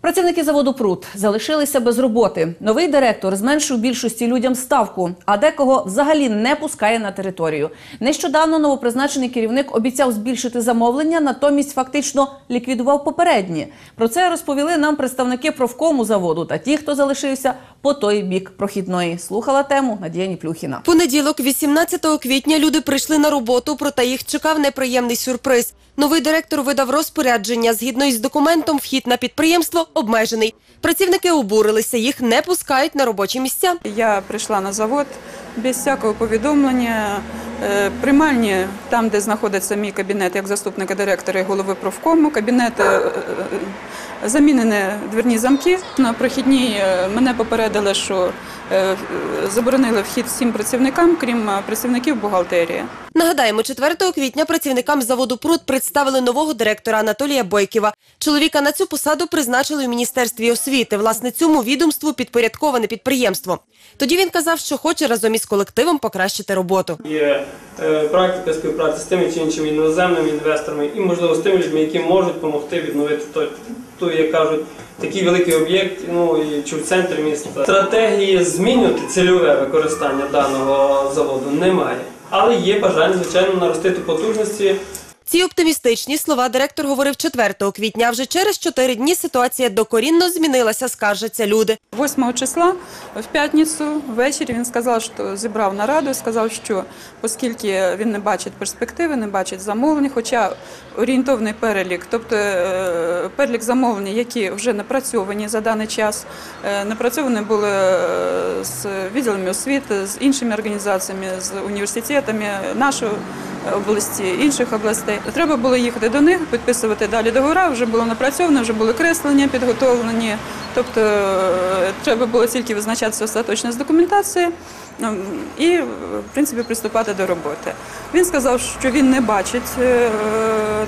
Працівники заводу Прут залишилися без роботи. Новий директор зменшив більшості людям ставку, а декого взагалі не пускає на територію. Нещодавно новопризначений керівник обіцяв збільшити замовлення, натомість фактично ліквідував попередні. Про це розповіли нам представники профкому заводу та ті, хто залишився по той бік прохідної. Слухала тему Надія Ніплюхіна. Понеділок, 18 квітня, люди прийшли на роботу, проте їх чекав неприємний сюрприз. Новий директор видав розпорядження. Згідно із документом, вхід на підприємство обмежений. Працівники обурилися, їх не пускають на робочі місця. Я прийшла на завод без всякого повідомлення. Е, Приймальні, там, де знаходиться мій кабінет як заступника директора і голови профкому, кабінет е, е, замінені дверні замки. На прохідній мене попередили, що заборонили вхід всім працівникам, крім працівників бухгалтерії. Нагадаємо, 4 квітня працівникам заводу «Пруд» представили нового директора Анатолія Бойківа. Чоловіка на цю посаду призначили у Міністерстві освіти. Власне, цьому відомству підпорядковане підприємство. Тоді він казав, що хоче разом із колективом покращити роботу. Є е, практика співпраці з тими чи іншими іноземними інвесторами і, можливо, з тими людьми, які можуть допомогти відновити той, той, як кажуть, такий великий об'єкт, ну і чи в центрі міста. Стратегії змінювати цільове використання даного заводу немає. Але є бажання, звичайно, наростити потужності Ці оптимістичні слова директор говорив 4 квітня. Вже через 4 дні ситуація докорінно змінилася, скаржаться люди. 8 числа в п'ятницю ввечері він сказав, що зібрав нараду сказав, що оскільки він не бачить перспективи, не бачить замовлень, хоча орієнтовний перелік, тобто е, перелік замовлень, які вже напрацьовані за даний час, е, напрацьовані були е, з відділами освіти, з іншими організаціями, з університетами нашої області, інших областей. Треба було їхати до них, підписувати далі договори, вже було напрацьовано, вже були креслення підготовлені. Тобто е, треба було тільки визначатися остаточно з документації ем, і, в принципі, приступати до роботи. Він сказав, що він не бачить е,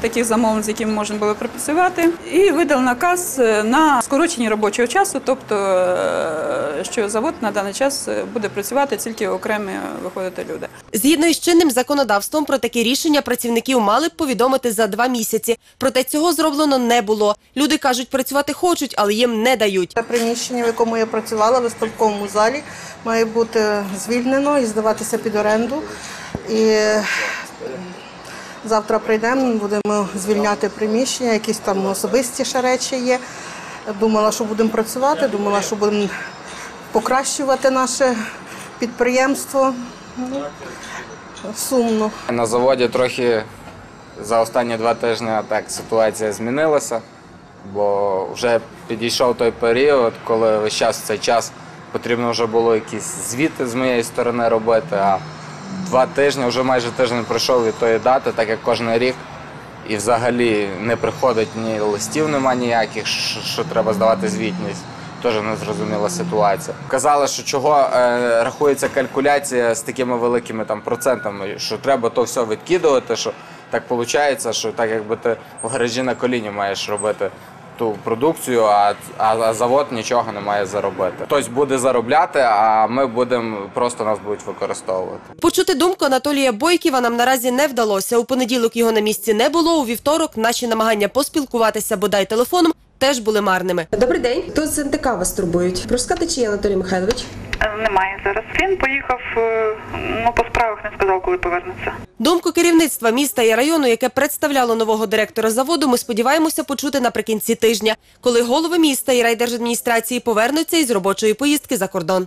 таких замовлень, з якими можна було працювати, і видав наказ е, на скорочення робочого часу, тобто е, що завод на даний час е, буде працювати тільки окремі виходити люди. Згідно із чинним законодавством, про такі рішення працівників мали б повідомити за два місяці. Проте цього зроблено не було. Люди кажуть, працювати хочуть, але їм не дають. Приміщення, в якому я працювала, в виставковому залі, має бути звільнено і здаватися під оренду. І е, завтра прийдемо, будемо звільняти приміщення, якісь там особисті речі є. Думала, що будемо працювати, думала, що будемо покращувати наше підприємство. Сумно. На заводі трохи за останні два тижні так ситуація змінилася, бо вже підійшов той період, коли весь час цей час потрібно вже було якісь звіти з моєї сторони робити. А два тижні, вже майже тиждень пройшов від тої дати, так як кожен рік. І взагалі не приходить ні листів, нема ніяких, що треба здавати звітність. Теж незрозуміла ситуація. Казали, що чого е, рахується калькуляція з такими великими там процентами, що треба то все відкидувати, що так виходить, що так якби ти в гаражі на коліні маєш робити ту продукцію, а, а, а завод нічого не має заробити. Хтось буде заробляти, а ми будемо просто нас будуть використовувати. Почути думку Анатолія Бойківа нам наразі не вдалося. У понеділок його на місці не було. У вівторок наші намагання поспілкуватися бодай телефоном теж були марними. Добрий день. Тут з НТК вас турбують. Чи є Анатолій Михайлович? Немає зараз. Він поїхав е, ну по справах, не сказав, коли повернеться. Думку керівництва міста і району, яке представляло нового директора заводу, ми сподіваємося почути наприкінці тижня, коли голови міста і райдержадміністрації повернуться із робочої поїздки за кордон.